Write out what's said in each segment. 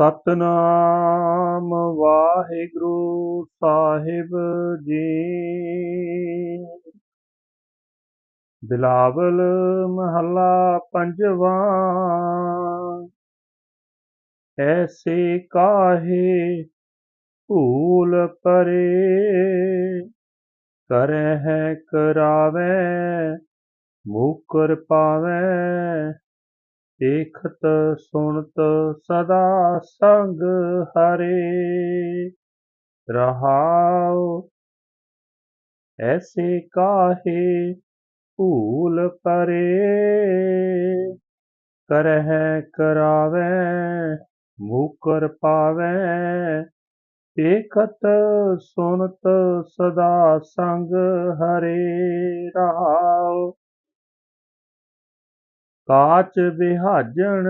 ਸਤਨਾਮ ਵਾਹਿਗੁਰੂ ਸਾਹਿਬ ਜੀ। ਬਿਲਾਵਲ ਮਹੱਲਾ ਪੰਜਵਾਂ। ਐਸੇ ਕਾਹੇ ਭੂਲ ਪਰੇ ਕਰਹਿ ਕਰਾਵੇ, ਮੂਕਰ ਪਾਵੇ ਦੇਖਤ ਸੁਣਤ ਸਦਾ ਸੰਗ ਹਰੇ। ਰਹਾਉ ਐਸੇ ਕਾਹੇ ਭੂਲ ਪਰੇ। ਕਰਹਿ ਕਰਾਵੇ, ਮੂਕਰ ਪਾਵੇ। ਦੇਖਤ ਸੁਣਤ ਸਦਾ ਸੰਗ ਹਰੇ। ਰਹਾਉ ਕਾਚ ਵਿਹਾਜਣ,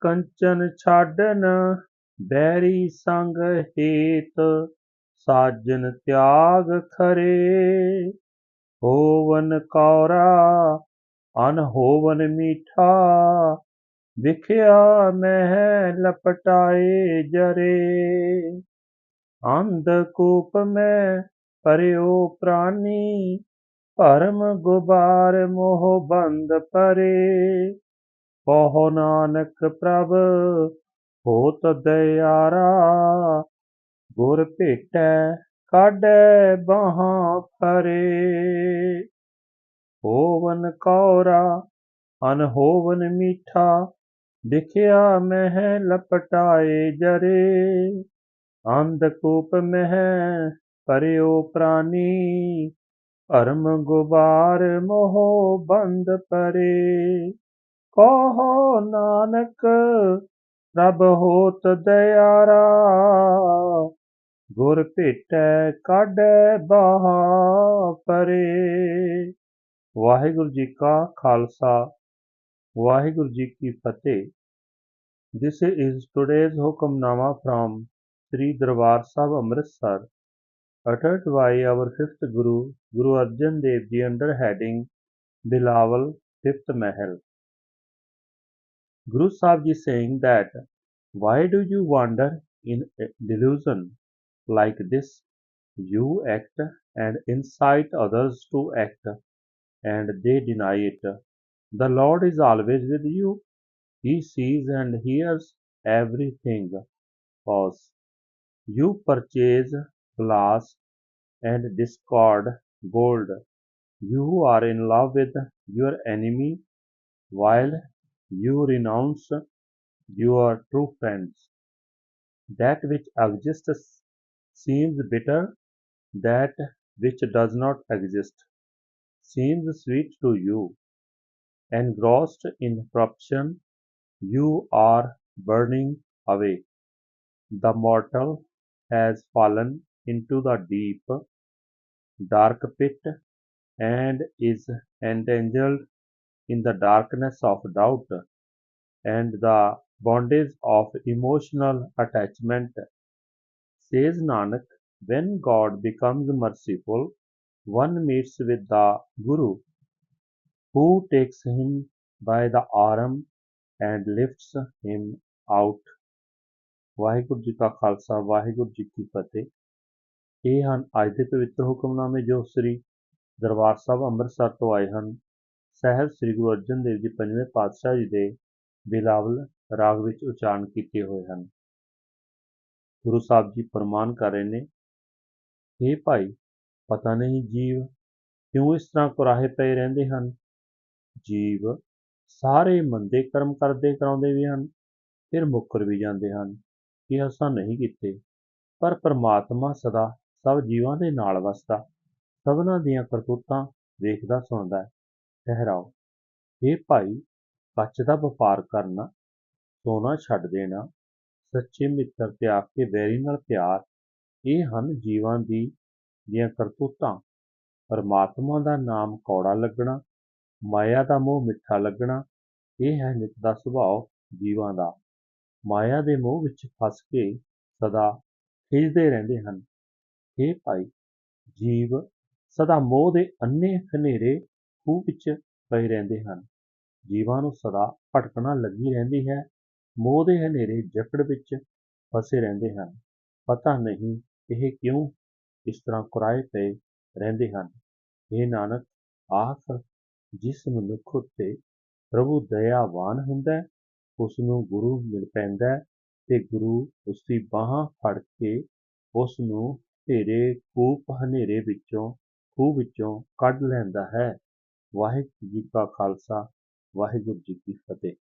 ਕੰਚਨ ਛਾਡਨ ਬੈਰੀ ਸੰਗ ਹੇਤ, ਸਾਜਨ ਤਿਆਗ ਖਰੇ। ਹੋਵਨ ਕੌਰਾ ਅਨ ਹੋਵਨ ਮੀਠਾ, ਵਿਖਿਆ ਮਹਿ ਲਪਟਾਏ ਜਰੇ। ਅੰਧ ਕੂਪ ਮੈਂ ਪਰਿਓ ਪ੍ਰਾਨੀ ਭਰਮ ਗੁਬਾਰ ਮੋਹ ਬੰਦ ਪਰੇ। ਕਹੋ ਨਾਨਕ ਪ੍ਰਭ, ਹੋਤ ਦਇਆਰਾ, ਗੁਰ ਭੇਟੈ ਕਾਢੈ ਬਾਹਾਂ ਫਰੇ ਹੋਵਨ ਕੌਰਾ, ਅਨਹੋਵਨ ਮੀਠਾ ਦਿਖਿਆ ਮਹਿ ਲਪਟਾਏ ਜਰੇ। ਅੰਧਕੂਪ ਮਹਿ ਪਰਿਓ ਪ੍ਰਾਨੀ ਅਰਮ ਗੁਬਾਰ ਮੋਹ ਬੰਦ ਪਰੇ। ਕਹੋ ਨਾਨਕ, ਪ੍ਰਭ ਹੋਤ ਦਿਆਰਾ ਗੁਰ ਭੇਟੈ ਕਾਢੈ ਬਾਹਾ ਪਰੇ। ਵਾਹਿਗੁਰੂ ਜੀ ਕਾ ਖਾਲਸਾ, ਵਾਹਿਗੁਰੂ ਜੀ ਕੀ ਫਤਿਹ। This is today's hukamnama from Sri Darbar Sahib Amritsar uttered by our fifth Guru Guru Arjan Dev Ji under heading Bilawal Fifth Mahal. Guru Sahib Ji saying that why do you wander in delusion like this? You act and incite others to act and they deny it. The Lord is always with you. He sees and hears everything. Pause. You purchase glass and discard gold. You are in love with your enemy while you renounce your true friends. That which exists seems bitter, that which does not exist seems sweet to you. Engrossed in corruption, you are burning away. The mortal has fallen into the deep, dark pit and is entangled in the darkness of doubt and the bondage of emotional attachment. Says Nanak, when God becomes merciful, one meets with the Guru, who takes him by the arm and lifts him out. Waheguru ਜੀ ਕਾ ਖਾਲਸਾ ਵਾਹਿਗੁਰੂ ਜੀ ਕੀ ਫਤਿਹ ਇਹ ਹਨ ਅੱਜ ਦੇ ਪਵਿੱਤਰ ਹੁਕਮਨਾਮੇ ਜੋ ਸ੍ਰੀ ਦਰਬਾਰ ਸਾਹਿਬ ਅੰਮ੍ਰਿਤਸਰ ਤੋਂ ਆਏ ਹਨ। ਸਹਿਬ ਸ੍ਰੀ ਗੁਰੂ ਅਰਜਨ ਦੇਵ ਜੀ ਪੰਜਵੇਂ ਪਾਤਸ਼ਾਹ ਜੀ ਦੇ ਬਿਲਾਵਲ ਰਾਗ ਵਿੱਚ ਉਚਾਰਨ ਕੀਤੇ ਹੋਏ ਹਨ। ਗੁਰੂ ਸਾਹਿਬ ਜੀ ਫਰਮਾਨ ਕਰ ਰਹੇ ਨੇ ਇਹ ਭਾਈ, ਪਤਾ ਨਹੀਂ ਜੀਵ ਕਿਉਂ ਇਸ ਤਰ੍ਹਾਂ ਕੁਰਾਹੇ ਪਏ ਰਹਿੰਦੇ ਹਨ? ਜੀਵ ਸਾਰੇ ਮੰਦੇ ਕਰਮ ਕਰਦੇ ਕਰਾਉਂਦੇ ਵੀ ਹਨ, ਫਿਰ ਮੁੱਕਰ ਵੀ ਜਾਂਦੇ ਹਨ। ਕਿ ਅਸਾਂ ਨਹੀਂ ਕੀਤੇ, ਪਰ ਪ੍ਰਮਾਤਮਾ ਸਦਾ ਸਭ ਜੀਵਾਂ ਦੇ ਨਾਲ ਵਸਦਾ, ਸਭਨਾਂ ਦੀਆਂ ਕਰਤੂਤਾਂ ਵੇਖਦਾ, ਸੁਣਦਾ ਹੈ। ਠਹਿਰਾਓ। ਇਹ ਭਾਈ, ਕੱਚ ਦਾ ਵਪਾਰ ਕਰਨਾ, ਸੋਨਾ ਛੱਡ ਦੇਣਾ, ਸੱਚੇ ਮਿੱਤਰ ਤਿਆਗ ਕੇ ਵੈਰੀ ਨਾਲ ਪਿਆਰ, ਇਹ ਹਨ ਜੀਵਾਂ ਦੀ, ਦੀਆਂ ਕਰਤੂਤਾਂ। ਪਰਮਾਤਮਾ ਦਾ ਨਾਮ ਕੌੜਾ ਲੱਗਣਾ, ਮਾਇਆ ਦਾ ਮੋਹ ਮਿੱਠਾ ਲੱਗਣਾ, ਇਹ ਹੈ ਨਿਤ ਦਾ ਸੁਭਾਅ ਜੀਵਾਂ ਦਾ। ਮਾਇਆ ਦੇ ਮੋਹ ਵਿੱਚ ਫਸ ਕੇ ਸਦਾ ਖਿੱਚਦੇ ਰਹਿੰਦੇ ਹਨ। ਹੇ ਭਾਈ, ਜੀਵ ਸਦਾ ਮੋਹ ਦੇ ਅੰਨੇ ਹਨੇਰੇ ਖੂਹ ਵਿੱਚ ਪਏ ਰਹਿੰਦੇ ਹਨ। ਜੀਵਾਂ ਨੂੰ ਸਦਾ ਭਟਕਣਾ ਲੱਗੀ ਰਹਿੰਦੀ ਹੈ, ਮੋਹ ਦੇ ਹਨੇਰੇ ਜਕੜ ਵਿੱਚ ਫਸੇ ਰਹਿੰਦੇ ਹਨ। ਪਤਾ ਨਹੀਂ ਇਹ ਕਿਉਂ ਇਸ ਤਰ੍ਹਾਂ ਕੁਰਾਏ ਪਏ ਰਹਿੰਦੇ ਹਨ। ਇਹ ਨਾਨਕ, ਆਖ, ਜਿਸ ਮਨੁੱਖ ਉੱਤੇ ਪ੍ਰਭੂ ਦਇਆਵਾਨ ਹੁੰਦਾ ਉਸ ਨੂੰ ਗੁਰੂ ਮਿਲ ਪੈਂਦਾ ਤੇ ਗੁਰੂ ਉਸ ਦੀ ਬਾਹਾਂ ਫੜ ਕੇ ਉਸ ਨੂੰ ਹਨੇਰੇ ਕੂਪ ਹਨੇਰੇ ਵਿੱਚੋਂ, ਖੂਹ ਵਿੱਚੋਂ ਕੱਢ ਲੈਂਦਾ ਹੈ। ਵਾਹਿਗੁਰੂ ਜੀ ਕਾ ਖਾਲਸਾ, ਵਾਹਿਗੁਰੂ ਜੀ ਕੀ ਫਤਿਹ।